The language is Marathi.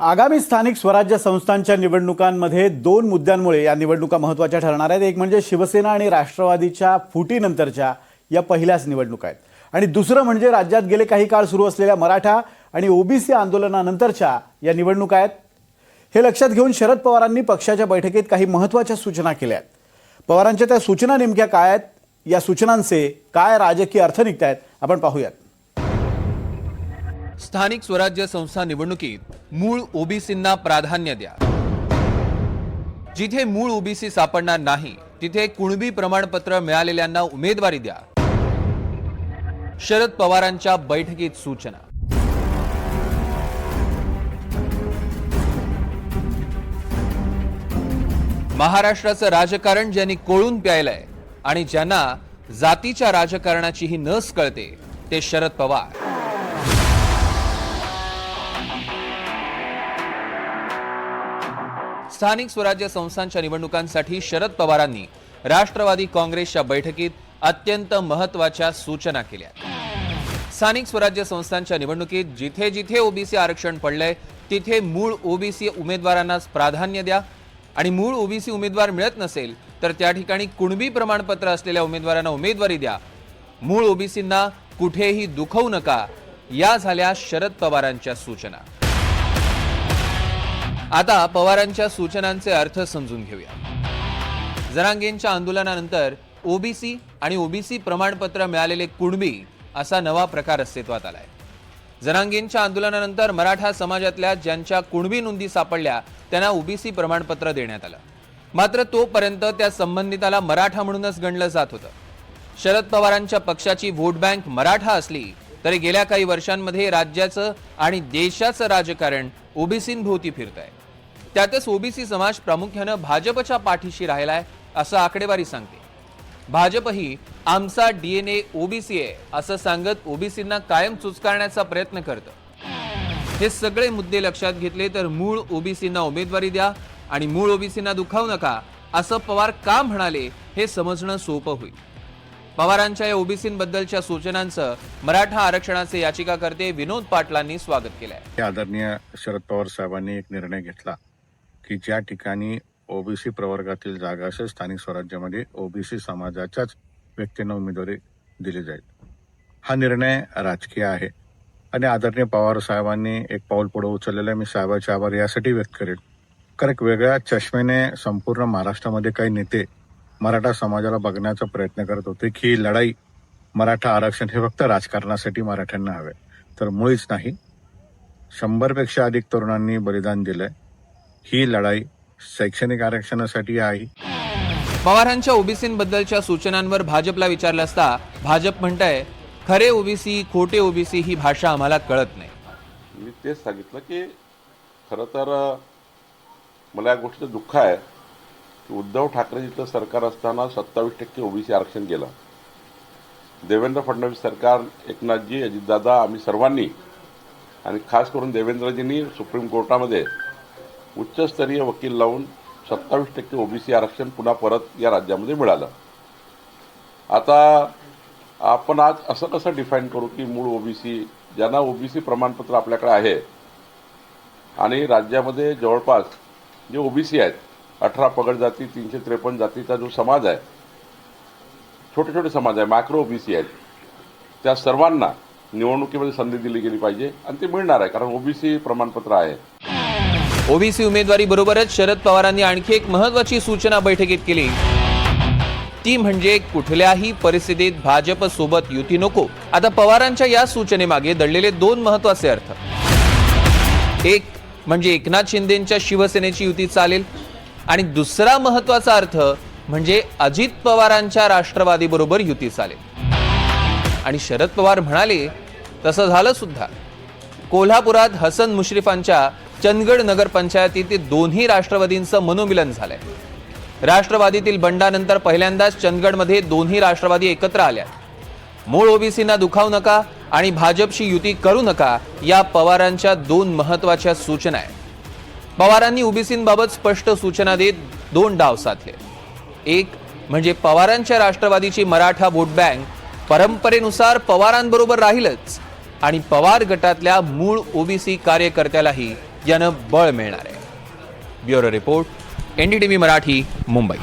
आगामी स्थानिक स्वराज्य संस्थांच्या निवडणुकांमध्ये दोन मुद्द्यांमुळे या निवडणुका महत्त्वाच्या ठरणार आहेत. एक म्हणजे शिवसेना आणि राष्ट्रवादीच्या फुटीनंतरच्या या पहिल्याच निवडणुका आहेत. आणि दुसरं म्हणजे राज्यात गेले काही काळ सुरू असलेल्या मराठा आणि ओबीसी आंदोलनानंतरच्या या निवडणुका आहेत. हे लक्षात घेऊन शरद पवारांनी पक्षाच्या बैठकीत काही महत्त्वाच्या सूचना केल्या आहेत. पवारांच्या त्या सूचना नेमक्या काय आहेत? या सूचनांचे काय राजकीय अर्थ निघत आहेत आपण पाहूयात. स्थानिक स्वराज्य संस्था निवडणुकीत मूळ ओबीसींना प्राधान्य द्या. जिथे मूळ ओबीसी सापडणार नाही तिथे कुणबी प्रमाणपत्र मिळालेल्यांना उमेदवारी द्या. शरद पवारांच्या बैठकीत सूचना. महाराष्ट्राचं राजकारण ज्यांनी कोळून प्यायलंय आणि ज्यांना जातीच्या राजकारणाचीही नस कळते ते शरद पवार. स्थानिक स्वराज्य संस्थांच्या निवडणुकांसाठी शरद पवारांनी राष्ट्रवादी काँग्रेसच्या बैठकीत अत्यंत महत्त्वाच्या सूचना केल्या. स्थानिक स्वराज्य संस्थांच्या निवडणुकीत जिथे जिथे ओबीसी आरक्षण पडलंय तिथे मूळ ओबीसी उमेदवारांनाच प्राधान्य द्या. आणि मूळ ओबीसी उमेदवार मिळत नसेल तर त्या ठिकाणी कुणबी प्रमाणपत्र असलेल्या उमेदवारांना उमेदवारी द्या. मूळ ओबीसींना कुठेही दुखवू नका या झाल्या शरद पवारांच्या सूचना. आता पवारांच्या सूचनांचे अर्थ समजून घेऊया. जरांगेंच्या आंदोलनानंतर ओबीसी आणि ओबीसी प्रमाणपत्र मिळालेले कुणबी असा नवा प्रकार अस्तित्वात आलाय. जरांगेंच्या आंदोलनानंतर मराठा समाजातल्या ज्यांच्या कुणबी नोंदी सापडल्या त्यांना ओबीसी प्रमाणपत्र देण्यात आलं. मात्र तोपर्यंत त्या संबंधिताला मराठा म्हणूनच गणलं जात होतं. शरद पवारांच्या पक्षाची व्होट बँक मराठा असली तरी गेल्या काही वर्षांमध्ये राज्याचं आणि देशाचं राजकारण ओबीसींभोवती फिरत आहे त्यातच ओबीसी समाज प्रामुख्यानं भाजपच्या पाठीशी राहिलाय असं आकडेवारी सांगते. भाजपही आमचा डीएनए ओबीसी आहे असं सांगत ओबीसींना कायम चुचकारण्याचा प्रयत्न करतं. हे सगळे मुद्दे लक्षात घेतले तर मूळ ओबीसींना उमेदवारी द्या आणि मूळ ओबीसींना दुखावू नका असं पवार का म्हणाले हे समजणं सोपं होईल. पवारांच्या या ओबीसींबद्दलच्या सूचनांचं मराठा आरक्षणाचे याचिकाकर्ते विनोद पाटलांनी स्वागत केलंय. आदरणीय शरद पवार साहेबांनी एक निर्णय घेतला की ज्या ठिकाणी ओबीसी प्रवर्गातील जागा असेल स्थानिक स्वराज्यामध्ये ओबीसी समाजाच्याच व्यक्तींना उमेदवारी दिली जाईल. हा निर्णय राजकीय आहे. आणि आदरणीय पवार साहेबांनी एक पाऊल पुढे उचललेलं आहे. मी साहेबाचे आभार यासाठी व्यक्त करेन. कारण एक वेगळ्या चष्मेने संपूर्ण महाराष्ट्रामध्ये काही नेते मराठा समाजाला बघण्याचा प्रयत्न करत होते की ही लढाई मराठा आरक्षण हे फक्त राजकारणासाठी मराठ्यांना हवे. तर मुळीच नाही. शंभरपेक्षा अधिक तरुणांनी बलिदान दिलंय. ही लढाई शैक्षणिक आरक्षणासाठी आहे. पवारांच्या ओबीसींबद्दलच्या सूचनांवर भाजपला विचारलं असता भाजप म्हणतंय खरे ओबीसी खोटे ओबीसी ही भाषा आम्हाला कळत नाही. मी तेच सांगितलं की खरं तर मला या गोष्टीचं दुःख आहे. उद्धव ठाकरेजीचं सरकार असताना सत्तावीस टक्के ओबीसी आरक्षण गेलं देवेंद्र फडणवीस सरकार एकनाथजी अजितदादा आम्ही सर्वांनी आणि खास करून देवेंद्रजींनी सुप्रीम कोर्टामध्ये उच्चस्तरीय वकील लावून सत्तावीस टक्के ओबीसी आरक्षण पुन्हा परत या राज्यामध्ये मिळालं. आता आपण आज असं कसं डिफाईन करू की मूळ ओबीसी ज्यांना ओबीसी प्रमाणपत्र आपल्याकडे आहे आणि राज्यामध्ये जवळपास जे ओबीसी आहेत अठरा पगड जाती तीनशे त्रेपन्न जातीचा जो समाज आहे छोटे छोटे समाज आहे मायक्रो ओबीसी आहेत त्या सर्वांना निवडणुकीमध्ये संधी दिली गेली पाहिजे आणि ते मिळणार आहे कारण ओबीसी प्रमाणपत्र आहे. ओबीसी उमेदवारी बरोबरच शरद पवारांनी आणखी एक महत्वाची सूचना बैठकीत केली. ती म्हणजे कुठल्याही परिस्थितीत भाजप सोबत युती नको. आता पवारांच्या या सूचनेमागे दडलेले दोन महत्त्वाचे अर्थ. एक म्हणजे एकनाथ शिंदेच्या शिवसेनेची युती चालेल. आणि दुसरा महत्त्वाचा अर्थ म्हणजे अजित पवारांच्या राष्ट्रवादी बरोबर युती चालेल आणि शरद पवार म्हणाले तसं झालं सुद्धा. कोल्हापुरात हसन मुश्रीफांच्या चंदगड नगरपंचायतीतील दोन्ही राष्ट्रवादींचं मनोमिलन झालंय. राष्ट्रवादीतील बंडानंतर पहिल्यांदाच चंदगडमध्ये दोन्ही राष्ट्रवादी एकत्र आल्या. मूळ ओबीसींना दुखावू नका आणि भाजपशी युती करू नका या पवारांच्या दोन महत्त्वाच्या सूचना आहेत. पवारांनी ओबीसींबाबत स्पष्ट सूचना देत दोन डाव साधले. एक म्हणजे पवारांच्या राष्ट्रवादीची मराठा वोट बँक परंपरेनुसार पवारांबरोबर राहीलच आणि पवार गटातल्या मूळ ओबीसी कार्यकर्त्यालाही यानं बळ मिळणार आहे. Bureau report NDTV Marathi Mumbai.